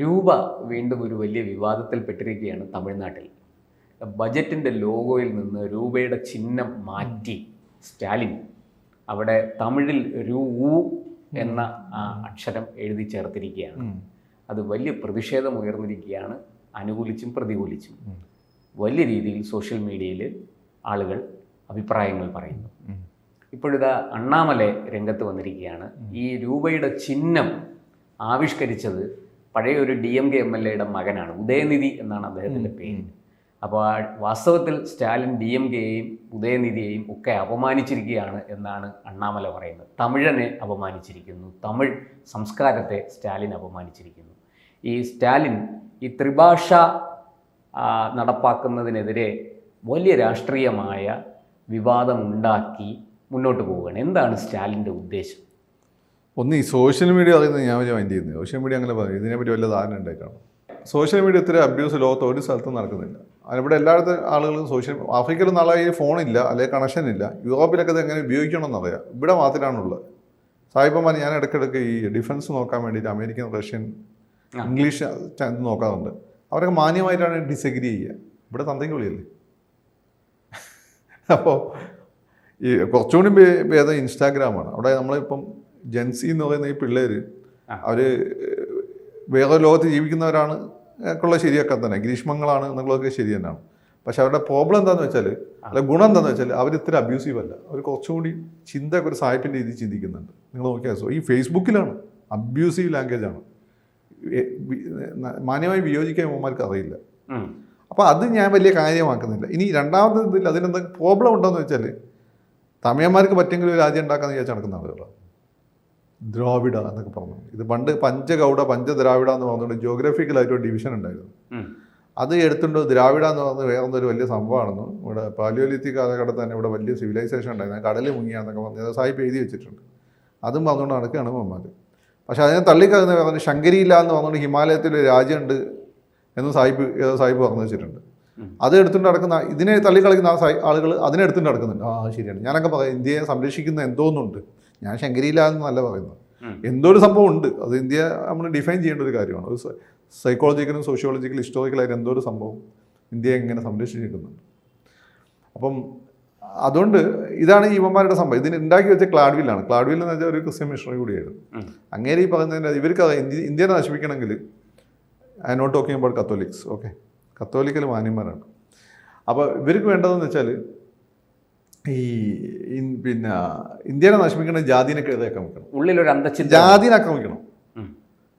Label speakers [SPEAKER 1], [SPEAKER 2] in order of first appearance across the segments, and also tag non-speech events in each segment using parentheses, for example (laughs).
[SPEAKER 1] രൂപ വീണ്ടും ഒരു വലിയ വിവാദത്തിൽപ്പെട്ടിരിക്കുകയാണ് തമിഴ്നാട്ടിൽ. ബജറ്റിന്റെ ലോഗോയിൽ നിന്ന് രൂപയുടെ ചിഹ്നം മാറ്റി സ്റ്റാലിൻ. അവിടെ തമിഴിൽ രൂ എന്ന ആ അക്ഷരം എഴുതി ചേർത്തിരിക്കുകയാണ്. അത് വലിയ പ്രതിഷേധം ഉയർന്നിരിക്കുകയാണ് അനുകൂലിച്ചും പ്രതികൂലിച്ചും. വലിയ രീതിയിൽ സോഷ്യൽ മീഡിയയിൽ ആളുകൾ അഭിപ്രായങ്ങൾ പറയുന്നു. ഇപ്പോഴിതാ അണ്ണാമല രംഗത്ത് വന്നിരിക്കുകയാണ്. ഈ രൂപയുടെ ചിഹ്നം ആവിഷ്കരിച്ചത് പഴയ ഒരു D M K M L എയുടെ മകനാണ് ഉദയനിധി എന്നാണ് അദ്ദേഹത്തിന്റെ പേര്. അപ്പോൾ ആ വാസ്തവത്തിൽ സ്റ്റാലിൻ ഡി എം കെയെയും ഉദയനിധിയെയും ഒക്കെ അപമാനിച്ചിരിക്കുകയാണ് എന്നാണ് അണ്ണാമല പറയുന്നത്. തമിഴനെ അപമാനിച്ചിരിക്കുന്നു. തമിഴ് സംസ്കാരത്തെ സ്റ്റാലിൻ അപമാനിച്ചിരിക്കുന്നു. ഈ സ്റ്റാലിൻ ഈ ത്രിഭാഷ നടപ്പാക്കുന്നതിനെതിരെ വലിയ രാഷ്ട്രീയമായ വിവാദമുണ്ടാക്കി മുന്നോട്ട് പോവുകയാണ്. എന്താണ് സ്റ്റാലിന്റെ ഉദ്ദേശം?
[SPEAKER 2] ഒന്ന് ഈ സോഷ്യൽ മീഡിയ പറയുന്നത് ഞാൻ വലിയ മൈൻഡ് ചെയ്യുന്നത് സോഷ്യൽ മീഡിയ അങ്ങനെ പറയും ഇതിനെപ്പറ്റി വല്ല ധാരണ ഉണ്ടായിക്കാണും? സോഷ്യൽ മീഡിയ ഇത്ര അബ്യൂസ് ലോകത്ത് ഒരു സ്ഥലത്തും നടക്കുന്നില്ല. അതിവിടെ എല്ലായിടത്തും ആളുകളും സോഷ്യൽ ആഫ്രിക്കയിൽ നാളെ ഈ ഫോണില്ല അല്ലെങ്കിൽ കണക്ഷൻ ഇല്ല. യൂറോപ്പിലൊക്കെ ഇത് എങ്ങനെ ഉപയോഗിക്കണമെന്ന് അറിയാം. ഇവിടെ മാത്രമാണുള്ളത്. സായിപ്പന്മാർ ഞാൻ ഇടയ്ക്കിടയ്ക്ക് ഈ ഡിഫൻസ് നോക്കാൻ വേണ്ടിയിട്ട് അമേരിക്കൻ റഷ്യൻ ഇംഗ്ലീഷ് നോക്കാറുണ്ട്. അവരൊക്കെ മാന്യമായിട്ടാണ് ഡിസഗ്രി ചെയ്യുക. ഇവിടെ തന്തയ്ക്ക് വിളിയല്ലേ? അപ്പോൾ ഈ കുറച്ചുകൂടി ഭേദം ഇൻസ്റ്റാഗ്രാമാണ്. അവിടെ നമ്മളിപ്പം ജെൻസി എന്ന് പറയുന്ന ഈ പിള്ളേർ അവർ വേറെ ലോകത്ത് ജീവിക്കുന്നവരാണ് ഒക്കെയുള്ള ശരിയൊക്കെ തന്നെ. ഗ്രീഷ്മങ്ങളാണ് എന്നുള്ളതൊക്കെ ശരി തന്നെയാണ്. പക്ഷെ അവരുടെ പ്രോബ്ലം എന്താണെന്ന് വെച്ചാൽ അല്ല ഗുണം എന്താണെന്ന് വെച്ചാൽ അവർ ഇത്ര അബ്യൂസീവ് അല്ല. അവർ കുറച്ചുകൂടി ചിന്ത ഒരു സായിപ്പിന്റെ രീതിയിൽ ചിന്തിക്കുന്നുണ്ട്. നിങ്ങൾ നോക്കിയാൽ സോ ഈ ഫേസ്ബുക്കിലാണ്. അബ്യൂസീവ് ലാംഗ്വേജ് ആണ്. മാന്യമായി വിയോജിക്കാൻ ഇവന്മാർക്ക് അറിയില്ല. അപ്പോൾ അത് ഞാൻ വലിയ കാര്യമാക്കുന്നില്ല. ഇനി രണ്ടാമത്തെ ഇതിൽ അതിനെന്താ പ്രോബ്ലം ഉണ്ടോയെന്ന് വെച്ചാൽ തമിഴന്മാർക്ക് പറ്റെങ്കിലും ഒരു രാജ്യം ഉണ്ടാക്കാമെന്ന് വിചാരിച്ച് നടക്കുന്ന ആളുകളാണ്. ദ്രാവിഡ എന്നൊക്കെ പറഞ്ഞു. ഇത് പണ്ട് പഞ്ചഗൗഡ പഞ്ചദ്രാവിഡ എന്ന് പറഞ്ഞുകൊണ്ട് ജിയോഗ്രഫിക്കലായിട്ട് ഒരു ഡിവിഷൻ ഉണ്ടായിരുന്നു. അത് എടുത്തുകൊണ്ട് ദ്രാവിഡ എന്ന് പറഞ്ഞ് വേറെ ഒരു വലിയ സംഭവമാണെന്ന് ഇവിടെ പാലിയോലിത്തി കാലഘട്ടത്തിൽ തന്നെ ഇവിടെ വലിയ സിവിലൈസേഷൻ ഉണ്ടായിരുന്നു. കടൽ മുങ്ങിയാന്നൊക്കെ പറഞ്ഞ് സാഹിബ് എഴുതി വെച്ചിട്ടുണ്ട്. അതും പറഞ്ഞുകൊണ്ട് നടക്കുകയാണ് മമ്മാർ പക്ഷേ അതിനെ തള്ളിക്കളയുന്ന പറഞ്ഞു ശങ്കരിയില്ല എന്ന് പറഞ്ഞുകൊണ്ട് ഹിമാലയത്തിൽ ഒരു രാജ്യമുണ്ട് എന്ന് സാഹിബ് ഏതോ സാഹിബ് പറഞ്ഞു വെച്ചിട്ടുണ്ട്. അത് എടുത്തുകൊണ്ട് നടക്കുന്ന ഇതിനെ തള്ളിക്കളിക്കുന്ന ആ ആളുകൾ അതിനെ എടുത്തുകൊണ്ട് നടക്കുന്നുണ്ട്. ആ ശരിയാണ്. ഞാനൊക്കെ പറയാം ഇന്ത്യയെ സംരക്ഷിക്കുന്ന എന്തോന്നുണ്ട്. ഞാൻ ശങ്കരിയില്ല എന്നല്ല പറയുന്നത്. എന്തോ ഒരു സംഭവം ഉണ്ട്. അത് ഇന്ത്യ നമ്മൾ ഡിഫൈൻ ചെയ്യേണ്ട ഒരു കാര്യമാണ്. ഒരു സൈക്കോളജിക്കലും സോഷ്യോളജിക്കലും ഹിസ്റ്റോറിക്കലായിട്ട് എന്തോ ഒരു സംഭവം ഇന്ത്യയെ എങ്ങനെ സംരക്ഷിച്ചിരിക്കുന്നുണ്ട്. അപ്പം അതുകൊണ്ട് ഇതാണ് ഈ ഇവന്മാരുടെ സംഭവം. ഇതിന് ഉണ്ടാക്കി വെച്ച ക്ലാഡ്വില്ലാണ്. ക്ലാഡ്വിൽ എന്ന് വെച്ചാൽ ഒരു ക്രിസ്ത്യൻ മിഷണറി കൂടിയായിരുന്നു. അങ്ങേരി പറയുന്നതിന്റെ ഇവർക്ക് ഇന്ത്യ ഇന്ത്യനെ നശിപ്പിക്കണമെങ്കിൽ I not talking about Catholics okay കത്തോലിക്കൽ മാന്യന്മാരാണ്. അപ്പോൾ ഇവർക്ക് വേണ്ടതെന്ന് വെച്ചാൽ ഈ പിന്നെ ഇന്ത്യനെ നശിപ്പിക്കണ ജാതിനെ ആക്രമിക്കണം? ഉള്ളിൽ
[SPEAKER 1] ഉള്ളിലൊരു അന്തച്ചിന്ത
[SPEAKER 2] ജാതിനെ ആക്രമിക്കണം.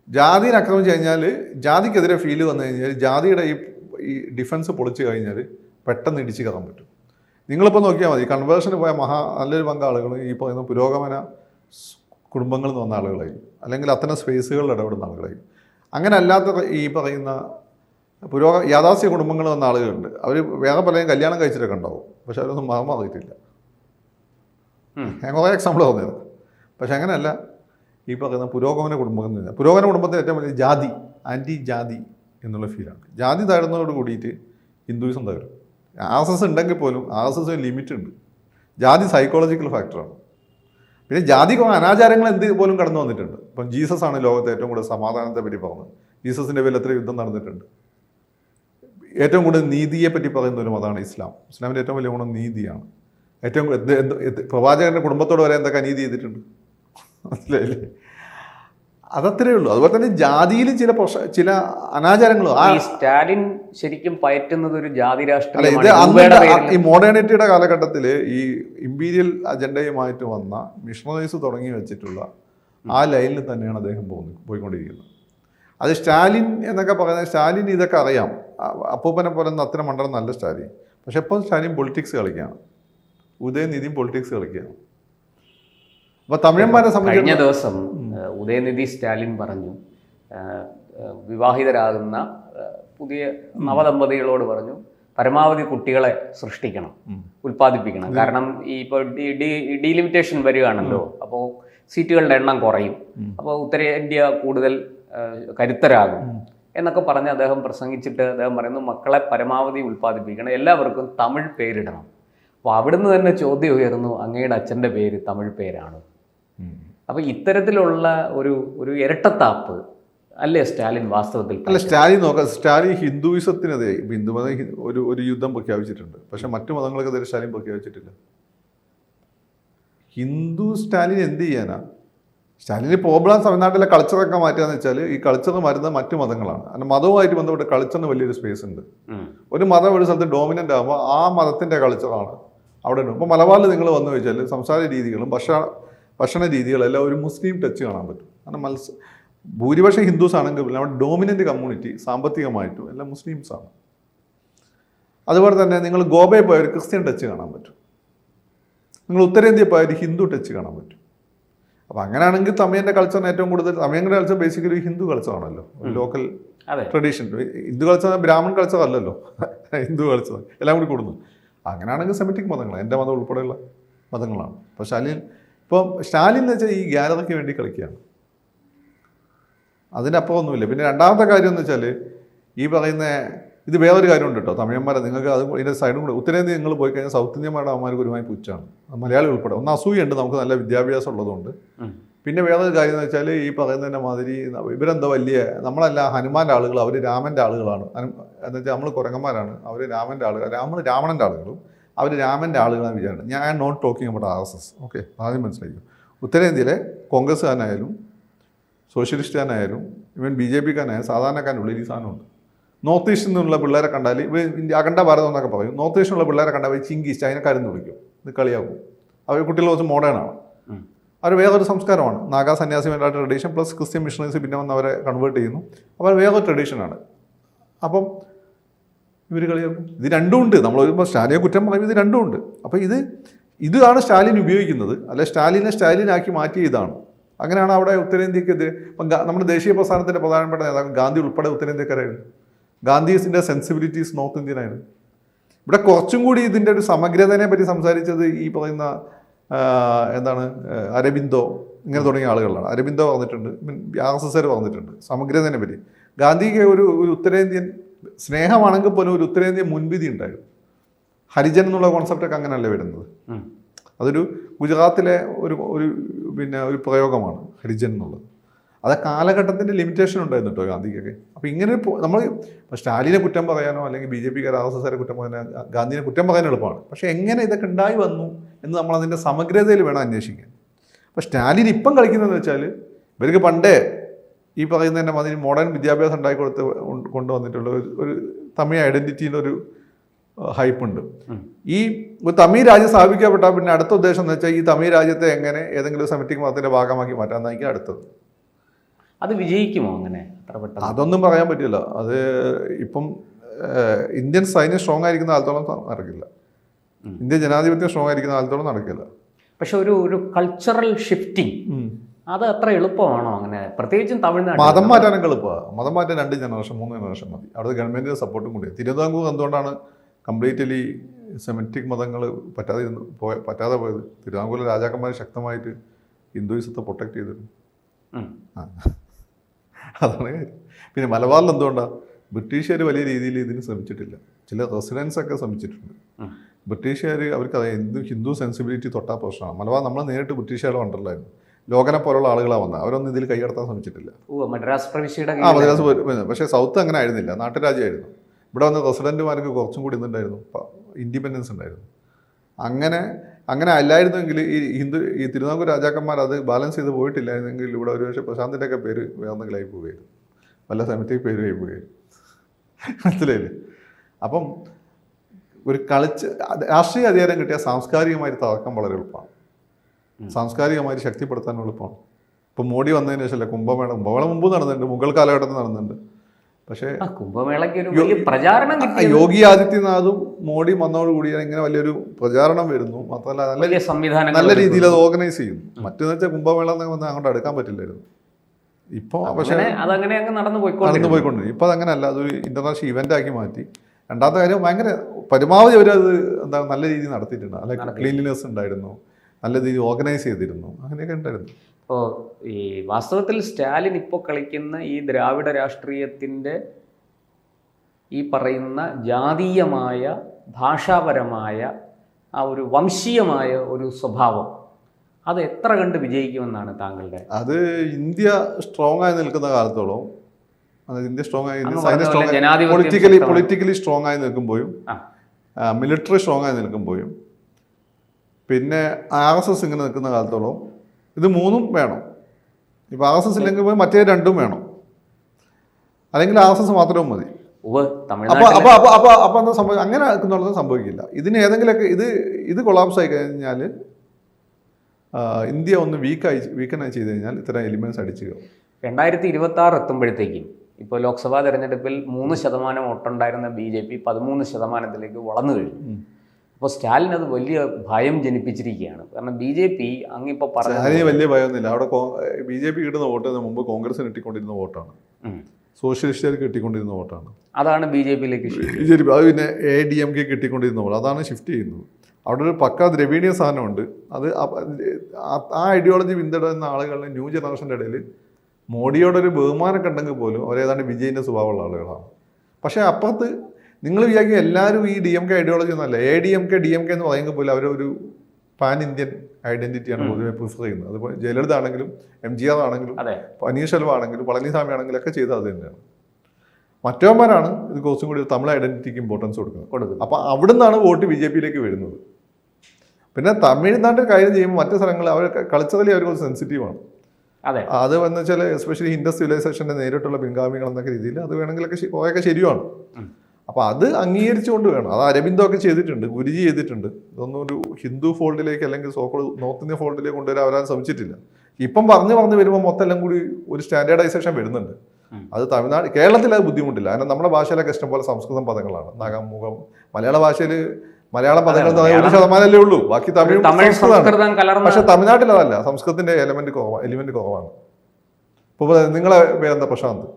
[SPEAKER 2] ജാതിനെ ആക്രമിച്ചു കഴിഞ്ഞാൽ ജാതിക്കെതിരെ ഫീൽ വന്നു കഴിഞ്ഞാൽ ജാതിയുടെ ഈ ഈ ഡിഫൻസ് പൊളിച്ചു കഴിഞ്ഞാൽ പെട്ടെന്ന് ഇടിച്ച് കയറാൻ പറ്റും. നിങ്ങളിപ്പോൾ നോക്കിയാൽ മതി കൺവേർഷന് പോയ മഹാ നല്ലൊരു പങ്ക് ആളുകൾ ഈ പറയുന്ന പുരോഗമന കുടുംബങ്ങളിൽ നിന്ന് വന്ന ആളുകളായി അല്ലെങ്കിൽ അത്തരം സ്പേസുകളിൽ ഇടപെടുന്ന ആളുകളായി അങ്ങനെ അല്ലാത്ത ഈ പറയുന്ന പുരോഗ യാഥാസ്ഥ്യ കുടുംബങ്ങളിൽ വന്ന ആളുകളുണ്ട്. അവർ വേറെ പലരും കല്യാണം കഴിച്ചിട്ടൊക്കെ ഉണ്ടാവും. പക്ഷെ അവരൊന്നും മതം മാറിയിട്ടില്ല. ഞാൻ കുറേ എക്സാമ്പിൾ പറഞ്ഞത് പക്ഷെ അങ്ങനെയല്ല. ഈ പറയുന്ന പുരോഗമന കുടുംബം എന്ന് പുരോഗമന കുടുംബത്തിൽ ഏറ്റവും വലിയ ജാതി ആന്റി ജാതി എന്നുള്ള ഫീലാണ് ജാതി താഴ്ന്നതോട് കൂടിയിട്ട് ഹിന്ദുയിസം തകരും. ആർ എസ് എസ് ഉണ്ടെങ്കിൽ പോലും ആർ എസ് എസ് ലിമിറ്റ് ഉണ്ട്. ജാതി സൈക്കോളജിക്കൽ ഫാക്ടറാണ് പിന്നെ ജാതി അനാചാരങ്ങൾ എന്ത് പോലും കടന്നു വന്നിട്ടുണ്ട്. ഇപ്പം ജീസസ് ആണ് ലോകത്തെ ഏറ്റവും കൂടുതൽ സമാധാനത്തെ പറ്റി പറഞ്ഞത്. ജീസസിന്റെ പേരിൽ എത്ര യുദ്ധം നടന്നിട്ടുണ്ട്. ഏറ്റവും കൂടുതൽ നീതിയെ പറ്റി പറയുന്ന ഒരു മതമാണ് ഇസ്ലാം. ഇസ്ലാമിന്റെ ഏറ്റവും വലിയ ഗുണം നീതിയാണ്. ഏറ്റവും പ്രവാചകന്റെ കുടുംബത്തോട് വരെ എന്തൊക്കെ അനീതി ചെയ്തിട്ടുണ്ട്? മനസ്സിലായില്ലേ? അതത്രേ ഉള്ളൂ. അതുപോലെ തന്നെ ജാതിയിലും ചില ചില അനാചാരങ്ങളും ആ
[SPEAKER 1] സ്റ്റാലിൻ ശരിക്കും പയറ്റുന്നത് ഒരു ജാതി രാഷ്ട്രീയമാണ്.
[SPEAKER 2] ഈ മോഡേണിറ്റിയുടെ കാലഘട്ടത്തിൽ ഈ ഇമ്പീരിയൽ അജണ്ടയുമായിട്ട് വന്ന മിഷണറീസ് തുടങ്ങി വെച്ചിട്ടുള്ള ആ ലൈനിൽ തന്നെയാണ് അദ്ദേഹം പോകുന്നത് പോയിക്കൊണ്ടിരിക്കുന്നത്. അത് സ്റ്റാലിൻ എന്നൊക്കെ പറയുന്നത് സ്റ്റാലിൻ ഇതൊക്കെ അറിയാം. അപ്പൂപ്പനെ പോലെ ഒന്നും അത്ര മണ്ടം നല്ല സ്റ്റാലിൻ പക്ഷെ ഇപ്പോൾ സ്റ്റാലിൻ പൊളിറ്റിക്സ് കളിക്കുകയാണ്. ഉദയനിധിയും പൊളിറ്റിക്സ് കളിക്കുകയാണ്. അപ്പോൾ തമിഴന്മാരെ
[SPEAKER 1] കഴിഞ്ഞ ദിവസം ഉദയനിധി സ്റ്റാലിൻ പറഞ്ഞു വിവാഹിതരാകുന്ന പുതിയ നവദമ്പതികളോട് പറഞ്ഞു പരമാവധി കുട്ടികളെ സൃഷ്ടിക്കണം ഉൽപ്പാദിപ്പിക്കണം. കാരണം ഈ ഇപ്പോൾ ഡീലിമിറ്റേഷൻ വരികയാണല്ലോ അപ്പോൾ സീറ്റുകളുടെ എണ്ണം കുറയും. അപ്പോൾ ഉത്തരേന്ത്യ കൂടുതൽ കരുത്തരാകും. എന്നൊക്കെ പറഞ്ഞ് അദ്ദേഹം പ്രസംഗിച്ചിട്ട് അദ്ദേഹം പറയുന്നു മക്കളെ പരമാവധി ഉൽപ്പാദിപ്പിക്കണം എല്ലാവർക്കും തമിഴ് പേരിടണം. അപ്പോൾ അവിടുന്ന് തന്നെ ചോദ്യം ഉയർന്നു അങ്ങയുടെ അച്ഛന്റെ പേര് തമിഴ് പേരാണ്. അപ്പോൾ ഇത്തരത്തിലുള്ള ഒരു ഒരു ഇരട്ടത്താപ്പ് അല്ലേ സ്റ്റാലിൻ വാസ്തവത്തിൽ
[SPEAKER 2] അല്ല സ്റ്റാലിൻ നോക്കാം സ്റ്റാലിൻ ഹിന്ദുയിസത്തിനെതിരെ ഹിന്ദുമത ഒരു ഒരു യുദ്ധം പ്രഖ്യാപിച്ചിട്ടുണ്ട്. പക്ഷെ മറ്റു മതങ്ങൾക്കെതിരെ സ്റ്റാലിൻ പ്രഖ്യാപിച്ചിട്ടില്ല. ഹിന്ദു സ്റ്റാലിൻ എന്ത് ചെയ്യാനാ? സ്റ്റാലിന് പ്രോബ്ലം തമിഴ്നാട്ടിലെ കൾച്ചറൊക്കെ മാറ്റുകയെന്ന് വെച്ചാൽ ഈ കൾച്ചർ മാറ്റുന്നത് മറ്റു മതങ്ങളാണ്. കാരണം മതവുമായിട്ട് ബന്ധപ്പെട്ട് കൾച്ചറിന് വലിയൊരു സ്പേസ് ഉണ്ട്. ഒരു മതം ഒരു സ്ഥലത്ത് ഡോമിനന്റ് ആകുമ്പോൾ ആ മതത്തിന്റെ കൾച്ചറാണ് അവിടെ ഉണ്ട് ഇപ്പോൾ മലബാറിൽ നിങ്ങൾ വന്നു വെച്ചാൽ സംസാര രീതികളും ഭക്ഷണ ഭക്ഷണ രീതികളെല്ലാം ഒരു മുസ്ലിം ടച്ച് കാണാൻ പറ്റും. കാരണം മത്സ ഭൂരിപക്ഷം ഹിന്ദുസ് ആണെങ്കിൽ പോലും അവിടെ ഡോമിനന്റ് കമ്മ്യൂണിറ്റി സാമ്പത്തികമായിട്ടും എല്ലാം മുസ്ലിംസാണ് അതുപോലെ തന്നെ നിങ്ങൾ ഗോവയിൽ പോയ ഒരു ക്രിസ്ത്യൻ ടച്ച് കാണാൻ പറ്റും. നിങ്ങൾ ഉത്തരേന്ത്യയിൽ പോയ ഒരു ഹിന്ദു ടച്ച് കാണാൻ പറ്റും. അപ്പോൾ അങ്ങനെയാണെങ്കിൽ തമിഴിന്റെ കൾച്ചറിന് ഏറ്റവും കൂടുതൽ തമിഴിന്റെ കൾച്ചർ ബേസിക്കലി ഹിന്ദു കൾച്ചറാണല്ലോ ആണല്ലോ. Local tradition Hindu culture Brahmin culture അല്ലല്ലോ. (laughs) ഹിന്ദു കൾച്ചർ എല്ലാം കൂടി കൂടുന്നു. അങ്ങനെയാണെങ്കിൽ സെമിറ്റിക് മതങ്ങൾ എന്റെ മതം ഉൾപ്പെടെയുള്ള മതങ്ങളാണ്. അപ്പോൾ ശാലിൻ ഇപ്പം സ്റ്റാലിൻ എന്ന് വെച്ചാൽ ഈ ഗ്യാലറിക്ക് വേണ്ടി കളിക്കുകയാണ്. ഒന്നുമില്ല പിന്നെ രണ്ടാമത്തെ കാര്യം എന്ന് വെച്ചാൽ ഈ പറയുന്ന ഇത് വേറൊരു കാര്യമുണ്ട് കേട്ടോ. തമിഴന്മാരെ നിങ്ങൾക്ക് അത് ഇതിന്റെ സൈഡും കൂടെ. ഉത്തരേന്ത്യ നിങ്ങൾ പോയി കഴിഞ്ഞാൽ സൗത്ത് ഇന്ത്യന്മാരുടെ അവന്മാർക്ക് ഒരുമായി പുച്ഛാണ്. മലയാളി ഉൾപ്പെടെ. ഒന്ന് അസൂയുണ്ട്. നമുക്ക് നല്ല വിദ്യാഭ്യാസം ഉള്ളതുകൊണ്ട്. പിന്നെ വേറൊരു കാര്യം എന്ന് വെച്ചാൽ ഈ പറയുന്നതിന്റെ മാതിരി ഇവരെന്തോ വലിയ നമ്മളല്ല ഹനുമാന്റെ ആളുകൾ അവർ രാമന്റെ ആളുകളാണ്. ഹനു- എന്ന് വെച്ചാൽ നമ്മൾ കുരങ്ങന്മാരാണ്. അവർ രാമന്റെ ആളുകൾ നമ്മൾ രാവണന്റെ ആളുകളും അവർ രാമന്റെ ആളുകളാണ് വിചാരണം ഞാൻ not talking about R S S okay ആദ്യം മനസ്സിലാക്കും ഉത്തരേന്ത്യയിലെ കോൺഗ്രസ്സുകാരനായാലും സോഷ്യലിസ്റ്റുകാരനായാലും ഇവൻ ബി ജെ പിക്കാരനായാലും സാധാരണക്കാരനുള്ളിൽ ഈ സാധനമുണ്ട്. നോർത്ത് ഈസ്റ്റിൽ നിന്നുള്ള പിള്ളേരെ കണ്ടാൽ ഇവർ ഇന്ത്യ അഖണ്ഡ ഭാരതം എന്നൊക്കെ പറയും. നോർത്ത് ഈസ്റ്റിലുള്ള പിള്ളേരെ കണ്ടാൽ അവർ ചിങ്കീസ് ചൈനക്കാരെന്ന് വിളിക്കും. ഇത് കളിയാക്കും. അവർ കുട്ടികൾ കുറച്ച് മോഡേൺ ആണ്. അവർ വേറൊരു സംസ്കാരമാണ്. നാഗാ സന്യാസിമാരുടെ ട്രഡീഷൻ പ്ലസ് ക്രിസ്ത്യൻ മിഷണറീസ് പിന്നെ വന്ന് അവരെ കൺവേർട്ട് ചെയ്യുന്നു. അപ്പോൾ വേറൊരു ട്രഡീഷനാണ് അപ്പം ഇവർ കളിയാക്കും. ഇത് രണ്ടും ഉണ്ട്. നമ്മൾ ഒരു സ്റ്റാലിനെ കുറ്റം പറയും ഇത് രണ്ടും ഉണ്ട്. അപ്പോൾ ഇത് ഇതാണ് സ്റ്റാലിൻ ഉപയോഗിക്കുന്നത്. അല്ലെ സ്റ്റാലിനെ സ്റ്റാലിനാക്കി മാറ്റിയ ഇതാണ്. അങ്ങനെയാണ് അവിടെ ഉത്തരേന്ത്യക്കെതിരെ ഇപ്പം നമ്മുടെ ദേശീയ പ്രസ്ഥാനത്തിന്റെ പ്രധാനപ്പെട്ട നേതാവ് ഗാന്ധി ഉൾപ്പെടെ ഉത്തരേന്ത്യക്കാരായിരുന്നു. ഗാന്ധിയസിന്റെ സെൻസിബിലിറ്റീസ് നോർത്ത് ഇന്ത്യനായിരുന്നു ഇവിടെ കുറച്ചും കൂടി ഇതിന്റെ ഒരു സമഗ്രതനെ പറ്റി സംസാരിച്ചത് ഈ പറയുന്ന എന്താണ് അരബിന്ദോ ഇങ്ങനെ തുടങ്ങിയ ആളുകളാണ്. അരബിന്ദോ പറഞ്ഞിട്ടുണ്ട് ആർ എസ് എസ് പറഞ്ഞിട്ടുണ്ട് സമഗ്രതനെ പറ്റി. ഗാന്ധിക്ക് ഒരു ഒരു ഉത്തരേന്ത്യൻ സ്നേഹമാണെങ്കിൽ പോലും ഒരു ഉത്തരേന്ത്യൻ മുൻവിധി ഉണ്ടായിരുന്നു. ഹരിജൻ എന്നുള്ള കോൺസെപ്റ്റൊക്കെ അങ്ങനെയല്ലേ വരുന്നത്? അതൊരു ഗുജറാത്തിലെ ഒരു ഒരു പിന്നെ ഒരു പ്രയോഗമാണ് ഹരിജൻ എന്നുള്ളത്. അത് കാലഘട്ടത്തിന്റെ ലിമിറ്റേഷൻ ഉണ്ടായിരുന്നു കേട്ടോ ഗാന്ധിക്കൊക്കെ. അപ്പോൾ ഇങ്ങനെ നമ്മൾ സ്റ്റാലിനെ കുറ്റം പറയാനോ അല്ലെങ്കിൽ ബി ജെ പിക്കാർ ആർ എസ് എസ്കാരെ കുറ്റം പറയാനോ ഗാന്ധിനെ കുറ്റം പറയാൻ എളുപ്പമാണ്. പക്ഷേ എങ്ങനെ ഇതൊക്കെ ഉണ്ടായി വന്നു എന്ന് നമ്മൾ അതിന്റെ സമഗ്രതയിൽ വേണം അന്വേഷിക്കാൻ. അപ്പോൾ സ്റ്റാലിൻ ഇപ്പം കളിക്കുന്നതെന്ന് വെച്ചാൽ ഇവർക്ക് പണ്ടേ ഈ പറയുന്ന തന്നെ മതി മോഡേൺ വിദ്യാഭ്യാസം ഉണ്ടായി കൊടുത്ത് കൊണ്ട് കൊണ്ടുവന്നിട്ടുള്ള ഒരു ഒരു തമിഴ് ഐഡന്റിറ്റീന്റെ ഒരു
[SPEAKER 1] ഹൈപ്പുണ്ട്
[SPEAKER 2] ഈ തമിഴ് രാജ്യം സ്ഥാപിക്കപ്പെട്ടാൽ പിന്നെ അടുത്ത ഉദ്ദേശം എന്ന് വെച്ചാൽ ഈ തമിഴ് രാജ്യത്തെ എങ്ങനെ ഏതെങ്കിലും സെമിറ്റിക് മതത്തിന്റെ ഭാഗമാക്കി മാറ്റാമെന്നായിരിക്കും അടുത്തത്.
[SPEAKER 1] അത് വിജയിക്കുമോ അങ്ങനെ അത്ര പെട്ടെന്ന്?
[SPEAKER 2] അതൊന്നും പറയാൻ പറ്റില്ല. അത് ഇപ്പം ഇന്ത്യൻ സൈന്യം സ്ട്രോങ് ആയിരിക്കുന്ന കാലത്തോളം നടക്കില്ല. ഇന്ത്യൻ ജനാധിപത്യം സ്ട്രോങ് ആയിരിക്കുന്ന കാലത്തോളം നടക്കില്ല.
[SPEAKER 1] പക്ഷെ ഒരു ഒരു കൾച്ചറൽ ഷിഫ്റ്റിംഗ് അത് അത്ര എളുപ്പമാണോ അങ്ങനെ? പ്രത്യേകിച്ചും തമിഴ്നാട്
[SPEAKER 2] മതം മാറ്റാനൊക്കെ എളുപ്പമാണ് മതം മാറ്റാൻ രണ്ട് ജനറേഷൻ മൂന്ന് ജനറേഷൻ മതി. അവിടെ ഗവൺമെന്റിന്റെ സപ്പോർട്ടും കൂടി തിരുവിതാംകൂർ എന്തുകൊണ്ടാണ് കംപ്ലീറ്റ്ലി സെമെറ്റിക് മതങ്ങൾ പറ്റാതെ പോയ പറ്റാതെ പോയത്? തിരുവിതാംകൂറിലെ രാജാക്കന്മാർ ശക്തമായിട്ട് ഹിന്ദുയിസത്തെ പ്രൊട്ടക്റ്റ് ചെയ്തിരുന്നു. ആ. അതാണ് കാര്യം. പിന്നെ മലബാറിൽ എന്തുകൊണ്ടാണ് ബ്രിട്ടീഷുകാർ വലിയ രീതിയിൽ ഇതിന് ശ്രമിച്ചിട്ടില്ല. ചില റെസിഡൻസ് ഒക്കെ ശ്രമിച്ചിട്ടുണ്ട്.
[SPEAKER 1] ബ്രിട്ടീഷുകാർ
[SPEAKER 2] അവർക്ക് എന്ത് ഹിന്ദു സെൻസിബിലിറ്റി തൊട്ടാ പ്രശ്നമാണ്. മലബാർ നമ്മൾ നേരിട്ട് ബ്രിട്ടീഷുകാരുടെ വണ്ടറിലായിരുന്നു ലോകനെ പോലുള്ള ആളുകളാണ് വന്നത് അവരൊന്നും ഇതിൽ കൈയടത്താൻ ശ്രമിച്ചിട്ടില്ല.
[SPEAKER 1] മദ്രാസ് പ്രവിശ്യയുടെ
[SPEAKER 2] ആ മദ്രാസ് പക്ഷേ സൗത്ത് അങ്ങനെ ആയിരുന്നില്ല. നാട്ടുരാജ്യമായിരുന്നു. ഇവിടെ വന്ന റെസിഡന്റുമാർക്ക് കുറച്ചും കൂടി ഇന്നുണ്ടായിരുന്നു ഇൻഡിപെൻഡൻസ് ഉണ്ടായിരുന്നു. അങ്ങനെ അങ്ങനെ അല്ലായിരുന്നെങ്കിൽ ഈ ഹിന്ദു ഈ തിരുവിതാംകൂർ രാജാക്കന്മാർ അത് ബാലൻസ് ചെയ്ത് പോയിട്ടില്ലായിരുന്നെങ്കിൽ ഇവിടെ ഒരുപക്ഷെ പ്രശാന്തിന്റെ ഒക്കെ പേര് വേറെന്തെങ്കിലായി പോവുകയായിരുന്നു. വല്ല സമയത്തേ പേര് ആയി പോവുകയായിരുന്നു. മനസ്സിലായില്ലേ? അപ്പം ഒരു കളിച്ച് രാഷ്ട്രീയ അധികാരം കിട്ടിയ സാംസ്കാരികമായി തകർക്കാൻ വളരെ എളുപ്പമാണ്. സാംസ്കാരികമായി ശക്തിപ്പെടുത്താൻ എളുപ്പമാണ്. ഇപ്പം മോഡി വന്നതിന് ശേഷമല്ല കുംഭമേള കുംഭമേള മുമ്പ് നടന്നിട്ടുണ്ട് മുഗൾ കാലഘട്ടത്തിൽ നടന്നിട്ടുണ്ട്. പക്ഷേ
[SPEAKER 1] കുംഭമേളയ്ക്ക് ഒരു വലിയ പ്രചാരണം
[SPEAKER 2] യോഗി ആദിത്യനാഥും മോഡി വന്നതോടുകൂടി ഇങ്ങനെ വലിയൊരു പ്രചാരണം വരുന്നു. മാത്രമല്ല നല്ല
[SPEAKER 1] സംവിധാനം
[SPEAKER 2] നല്ല രീതിയിൽ അത് ഓർഗനൈസ് ചെയ്യുന്നു. മറ്റെന്ന് വെച്ചാൽ കുംഭമേള എന്നൊക്കെ അങ്ങോട്ട് അടുക്കാൻ പറ്റില്ലായിരുന്നു. ഇപ്പോൾ പക്ഷേ
[SPEAKER 1] അതങ്ങനെ അങ്ങ് നടന്നു
[SPEAKER 2] നടന്നു
[SPEAKER 1] പോയിക്കൊണ്ടിരുന്നു.
[SPEAKER 2] പോയിക്കൊണ്ടിരിക്കും ഇപ്പോൾ അതങ്ങനെയല്ല അതൊരു ഇന്റർനാഷണൽ ഇവന്റ് ആക്കി മാറ്റി. രണ്ടാമത്തെ കാര്യം ഭയങ്കര പരമാവധി അത് എന്താ നല്ല രീതിയിൽ നടത്തിയിട്ടുണ്ട്. അതായത് ക്ലീൻലിനെസ് ഉണ്ടായിരുന്നു. നല്ല രീതിയിൽ ഓർഗനൈസ് ചെയ്തിരുന്നു. അങ്ങനെയൊക്കെ ഉണ്ടായിരുന്നു.
[SPEAKER 1] അപ്പോൾ ഈ വാസ്തവത്തിൽ സ്റ്റാലിൻ ഇപ്പോൾ കളിക്കുന്ന ഈ ദ്രാവിഡ രാഷ്ട്രീയത്തിന്റെ ഈ പറയുന്ന ജാതീയമായ ഭാഷാപരമായ ആ ഒരു വംശീയമായ ഒരു സ്വഭാവം അത് എത്ര കണ്ട് വിജയിക്കുമെന്നാണ് താങ്കളുടെ
[SPEAKER 2] അത് ഇന്ത്യ സ്ട്രോങ് ആയി നിൽക്കുന്ന കാലത്തോളം അതായത് ഇന്ത്യ സ്ട്രോങ് ആയി പൊളിറ്റിക്കലി. പൊളിറ്റിക്കലി സ്ട്രോങ് ആയി നിൽക്കുമ്പോഴും മിലിറ്ററി സ്ട്രോങ് ആയി നിൽക്കുമ്പോഴും പിന്നെ ആർ എസ് എസ് ഇങ്ങനെ നിൽക്കുന്ന കാലത്തോളം ഇത് മൂന്നും വേണം. ഇപ്പോൾ ആർ എസ് എസ് ഇല്ലെങ്കിൽ പോയി മറ്റേ രണ്ടും വേണം. അല്ലെങ്കിൽ ആർ എസ് എസ് മാത്രവും മതി.
[SPEAKER 1] അപ്പോൾ
[SPEAKER 2] അപ്പോൾ
[SPEAKER 1] അപ്പോൾ
[SPEAKER 2] അപ്പോൾ അപ്പൊ അപ്പൊ അപ്പൊ എന്താ സംഭവം? അങ്ങനെ എന്നുള്ളത് സംഭവിക്കില്ല. ഇതിന് ഏതെങ്കിലുമൊക്കെ ഇത് ഇത് കൊളാപ്സ് ആയി കഴിഞ്ഞാൽ ഇന്ത്യ ഒന്ന് വീക്കായി വീക്കനായി ചെയ്ത് കഴിഞ്ഞാൽ ഇത്തരം എലിമെന്റ്സ് അടിച്ചു കയറും.
[SPEAKER 1] രണ്ടായിരത്തി ഇരുപത്തി ആറ് എത്തുമ്പോഴത്തേക്കും ഇപ്പോൾ ലോക്സഭാ തെരഞ്ഞെടുപ്പിൽ മൂന്ന് ശതമാനം വോട്ടുണ്ടായിരുന്ന ബി ജെ പി പതിമൂന്ന് ശതമാനത്തിലേക്ക് വളർന്നു കഴിഞ്ഞു. അപ്പോൾ സ്റ്റാലിൻ അത് വലിയ ഭയം ജനിപ്പിച്ചിരിക്കുകയാണ്. കാരണം ബി ജെ പി അങ്ങിപ്പോൾ പറഞ്ഞു
[SPEAKER 2] വലിയ ഭയമൊന്നുമില്ല. അവിടെ ബി ജെ പി കിട്ടുന്ന വോട്ട് മുമ്പ് കോൺഗ്രസിന് കിട്ടിക്കൊണ്ടിരുന്ന വോട്ടാണ്. സോഷ്യലിസ്റ്റുകാർക്ക് കിട്ടിക്കൊണ്ടിരുന്ന വോട്ടാണ്.
[SPEAKER 1] അതാണ് ബി ജെ പിയിലേക്ക്
[SPEAKER 2] ബി ജെ പി അത് പിന്നെ എ ഡി എം കെ കിട്ടിക്കൊണ്ടിരുന്ന വോട്ട് അതാണ് ഷിഫ്റ്റ് ചെയ്യുന്നത്. അവിടെ ഒരു പക്ക ദ്രവീണീയ സാധനമുണ്ട്. അത് ആ- ആ ഐഡിയോളജി പിന്തുടരുന്ന ആളുകളുടെ ന്യൂ ജനറേഷന്റെ ഇടയിൽ മോഡിയോടൊരു ബഹുമാനം കണ്ടെങ്കിൽ പോലും അവരേതാണ്ട് വിജയിന്റെ സ്വഭാവമുള്ള ആളുകളാണ്. പക്ഷേ അപ്പുറത്ത് നിങ്ങൾ വിചാരിക്കും എല്ലാവരും ഈ ഡി എം കെ ഐഡിയോളജി ഒന്നല്ല A D M K D M K എന്ന് പറയുമ്പോൾ പോലും അവരൊരു പാൻ ഇന്ത്യൻ ഐഡന്റിറ്റിയാണ് പൊതുവെ പ്രിഫർ ചെയ്യുന്നത്. അതുപോലെ ജയലളിത ആണെങ്കിലും എം ജി ആർ ആണെങ്കിലും പനീർശെൽവം ആണെങ്കിലും പളനിസ്വാമി ആണെങ്കിലും ഒക്കെ ചെയ്തത് അത് തന്നെയാണ്. മറ്റവന്മാരാണ് ഇത് കുറച്ചും കൂടി തമിഴ് ഐഡന്റിറ്റിക്ക് ഇമ്പോർട്ടൻസ് കൊടുക്കുന്നത്.
[SPEAKER 1] കൊടുക്കും
[SPEAKER 2] അപ്പോൾ അവിടെ നിന്നാണ് വോട്ട് ബി ജെ പിയിലേക്ക് വരുന്നത്. പിന്നെ തമിഴ്നാട്ടിൽ കാര്യം ചെയ്യുമ്പോൾ മറ്റു സ്ഥലങ്ങളിൽ അവർ കൾച്ചറലി അവർ കുറച്ച് സെൻസിറ്റീവാണ്
[SPEAKER 1] അതെ.
[SPEAKER 2] അത് എന്ന് വെച്ചാൽ എസ്പെഷ്യലി ഹിൻഡസ് സിവിലൈസേഷന്റെ നേരിട്ടുള്ള പിൻഗാമികൾ എന്നൊക്കെ രീതിയിൽ അത് വേണമെങ്കിലൊക്കെ കുറേയൊക്കെ ശരിയാണ്. അപ്പോൾ അത് അംഗീകരിച്ചുകൊണ്ട് വേണം. അത് അരബിന്ദോ ഒക്കെ ചെയ്തിട്ടുണ്ട് ഗുരുജി ചെയ്തിട്ടുണ്ട്. ഇതൊന്നും ഒരു ഹിന്ദു ഫോൾഡിലേക്ക് അല്ലെങ്കിൽ സോക്കോൾ നോർത്ത് ഇന്ത്യൻ ഫോൾഡിലേക്ക് കൊണ്ടുവരാൻ അവരാൻ ശ്രമിച്ചിട്ടില്ല. ഇപ്പം പറഞ്ഞു പറഞ്ഞു വരുമ്പോൾ മൊത്തം എല്ലാം കൂടി ഒരു സ്റ്റാൻഡേർഡൈസേഷൻ വരുന്നുണ്ട്. അത് തമിഴ്നാട് കേരളത്തിൽ അത് ബുദ്ധിമുട്ടില്ല. കാരണം നമ്മുടെ ഭാഷയിലൊക്കെ ഇഷ്ടംപോലെ സംസ്കൃതം പദങ്ങളാണ്. നഖം മുഖം മലയാള ഭാഷയിൽ മലയാള പദങ്ങൾ ഒരു ശതമാനമല്ലേ ഉള്ളൂ. ബാക്കി തമിഴ് സംസ്കൃതമാണ്. പക്ഷെ തമിഴ്നാട്ടിൽ അതല്ല സംസ്കൃതത്തിന്റെ എലമെന്റ് കുറവാണ്. എലിമെന്റ് കുറവാണ് ഇപ്പോൾ നിങ്ങളെ പേരെന്താ പ്രശാന്ത്?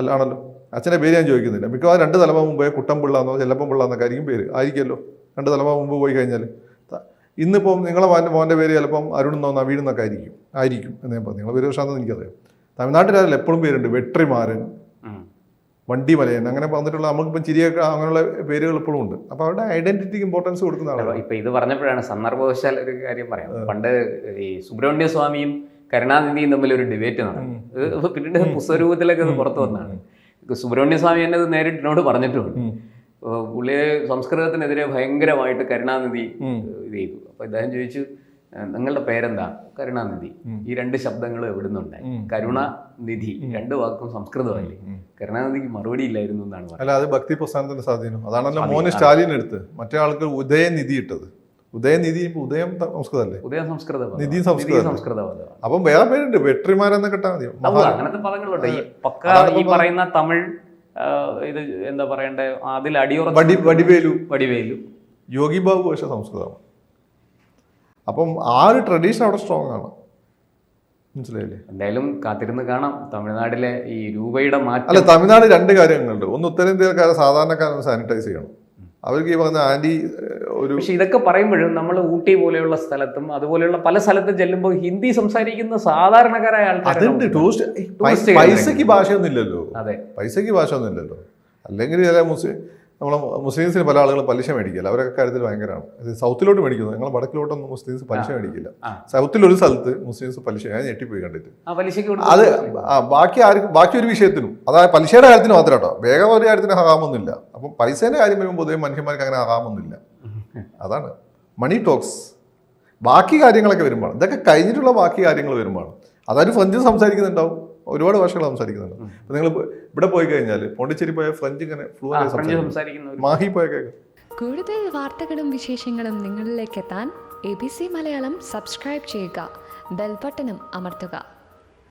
[SPEAKER 2] അല്ല ആണല്ലോ അച്ഛന്റെ പേര് ഞാൻ ചോദിക്കുന്നില്ല. മിക്കവാറും രണ്ട് തലമുറ മുമ്പേ കുട്ടംപിള്ള എന്നോ ചെല്ലപ്പം പിള്ള എന്നൊക്കെ ആയിരിക്കും പേര്. ആയിരിക്കുമല്ലോ. രണ്ട് തലമുറ മുമ്പ് പോയി കഴിഞ്ഞാൽ ഇന്നിപ്പോൾ ഇന്നിപ്പം നിങ്ങളെ മോന്റെ മോന്റെ പേര് ചിലപ്പം അരുൺ എന്നോ നവീൻ എന്നൊക്കെ ആയിരിക്കും. ആയിരിക്കും എന്ന് ഞാൻ പറഞ്ഞു. നിങ്ങളെ പേര് എന്ന് എനിക്കറിയാം. തമിഴ്നാട്ടിൽ എപ്പോഴും പേരുണ്ട്. വെട്രിമാരൻ
[SPEAKER 1] ഉം.
[SPEAKER 2] വണ്ടി മലയൻ അങ്ങനെ പറഞ്ഞിട്ടുള്ള നമുക്കിപ്പം ചിരിയൊക്കെ അങ്ങനെയുള്ള പേരുകൾ ഇപ്പോഴും ഉണ്ട്. അപ്പോൾ അവരുടെ ഐഡന്റിറ്റിക്ക് ഇമ്പോർട്ടൻസ് കൊടുക്കുന്ന ആളാണ്.
[SPEAKER 1] ഇപ്പൊ ഇത് പറഞ്ഞപ്പോഴാണ് സന്ദർഭവശാൽ ഒരു കാര്യം പറയാം. പണ്ട് ഈ സുബ്രഹ്മണ്യ സ്വാമിയും കരുണാനിധിയും തമ്മിൽ ഒരു ഡിബേറ്റ് നടന്നു. പിന്നീട് പുസ്തകരൂപത്തിലൊക്കെ അത് പുറത്തു വന്നതാണ് സുബ്രഹ്മണ്യ സ്വാമി എന്നെ നേരിട്ട് എന്നോട് പറഞ്ഞിട്ടുണ്ട്. പുള്ളിയെ സംസ്കൃതത്തിനെതിരെ ഭയങ്കരമായിട്ട് കരുണാനിധി. ഇത് ചെയ്തു. അപ്പൊ ഇദ്ദേഹം ചോദിച്ചു നിങ്ങളുടെ പേരെന്താ? കരുണാനിധി. ഈ രണ്ട് ശബ്ദങ്ങൾ എവിടുന്നുണ്ടായി കരുണാനിധി. രണ്ട് വാക്കും സംസ്കൃതമല്ലേ? കരുണാനിധിക്ക് മറുപടി ഇല്ലായിരുന്നു എന്നാണ് പറയുന്നത്
[SPEAKER 2] അല്ല അത് ഭക്തി പ്രസ്ഥാനത്തിന്റെ സ്വാധീനം. അതാണല്ലോ മോന് സ്റ്റാലിൻ എടുത്ത് മറ്റേ ആൾക്ക് ഉദയനിധി ഇട്ടത്. ഉദയനിധി ഇപ്പൊ ഉദയം സംസ്കൃതല്ലേ? സംസ്കൃതമല്ലേ
[SPEAKER 1] ഉദയ സംസ്കൃത.
[SPEAKER 2] നിധി സംസ്കൃതം.
[SPEAKER 1] സംസ്കൃത
[SPEAKER 2] അപ്പം വേറെ പേരുണ്ട്. വെട്രിമാരെന്ന് കിട്ടാൽ മതി.
[SPEAKER 1] അങ്ങനത്തെ പദങ്ങളുണ്ട്. ഈ പക്ക ഈ പറയുന്ന തമിഴ് ഇത് എന്താ പറയണ്ടേ? അതിൽ അടിയുറ
[SPEAKER 2] വടി വടിവേലു.
[SPEAKER 1] വടിവേലു.
[SPEAKER 2] യോഗി ബാബു പക്ഷെ സംസ്കൃതമാണ്. അപ്പം ആ ഒരു ട്രഡീഷൻ അവിടെ സ്ട്രോങ് ആണ്. മനസ്സിലായില്ലേ?
[SPEAKER 1] എന്തായാലും കാത്തിരുന്ന് കാണാം. തമിഴ്നാട്ടിലെ ഈ രൂപയുടെ മാറ്റം.
[SPEAKER 2] അല്ല തമിഴ്നാട് രണ്ട് കാര്യങ്ങളുണ്ട്. ഒന്ന് ഉത്തരേന്ത്യക്കാരെ സാധാരണക്കാരെ സാനിറ്റൈസ് ചെയ്യണം. അവർക്ക് ഈ പറഞ്ഞ ആന്റി ഒരു
[SPEAKER 1] പക്ഷെ ഇതൊക്കെ പറയുമ്പോഴും നമ്മൾ ഊട്ടി പോലെയുള്ള സ്ഥലത്തും അതുപോലെയുള്ള പല സ്ഥലത്തും ചെല്ലുമ്പോൾ ഹിന്ദി സംസാരിക്കുന്ന സാധാരണക്കാരായ ആൾക്കാർ
[SPEAKER 2] അതുണ്ട്. ടൂറിസ്റ്റ് പൈസക്ക് ഭാഷയൊന്നുമില്ലല്ലോ.
[SPEAKER 1] അതെ.
[SPEAKER 2] പൈസക്ക് ഭാഷ ഒന്നുമില്ലല്ലോ അല്ലെങ്കിൽ ചില മുസ്ലിം നമ്മളെ മുസ്ലിംസിന് പല ആളുകൾ പലിശ മേടിക്കില്ല. അവരൊക്കെ കാര്യത്തിൽ ഭയങ്കരമാണ് ഇത് സൗത്തിലോട്ട് മേടിക്കുന്നു. ഞങ്ങൾ വടക്കിലോട്ടൊന്നും മുസ്ലിംസ് പലിശ മേടിക്കില്ല. സൗത്തിൽ ഒരു സ്ഥലത്ത് മുസ്ലിംസ് പലിശ ഞാൻ ഞെട്ടിപ്പോയി കണ്ടിട്ട്. അത് ബാക്കി ആർക്കും ബാക്കി ഒരു വിഷയത്തിനും. അതായത് പലിശയുടെ കാര്യത്തിന് മാത്രം കേട്ടോ. വേഗം ഒരു കാര്യത്തിന് ആകാമൊന്നുമില്ല അപ്പം പൈസേന്റെ കാര്യം വരുമ്പോൾ പൊതുവെ മനുഷ്യന്മാർക്ക് അങ്ങനെ ഹറാമൊന്നുമില്ല അതാണ്. മണി ടോക്സ് ബാക്കി കാര്യങ്ങളൊക്കെ വരുമ്പോൾ ഇതൊക്കെ കഴിഞ്ഞിട്ടുള്ള ബാക്കി കാര്യങ്ങൾ വരുമ്പോൾ അതായത് ഫ്രഞ്ച് സംസാരിക്കുന്നുണ്ടാവും. ഒരുപാട് ഭാഷകൾ സംസാരിക്കുന്നുണ്ട്. അപ്പം നിങ്ങൾ ഇവിടെ പോയി കഴിഞ്ഞാൽ പോണ്ടിച്ചേരി പോയ ഫ്രഞ്ച് ഇങ്ങനെ
[SPEAKER 1] ഫ്ലുവന്റ്
[SPEAKER 2] മാഹി പോയ കേൾക്കും
[SPEAKER 3] കൂടുതൽ വാർത്തകളും വിശേഷങ്ങളും നിങ്ങളിലേക്ക് എത്താൻ A B C Malayalam subscribe ചെയ്യുക. ബെൽബട്ടനും അമർത്തുക.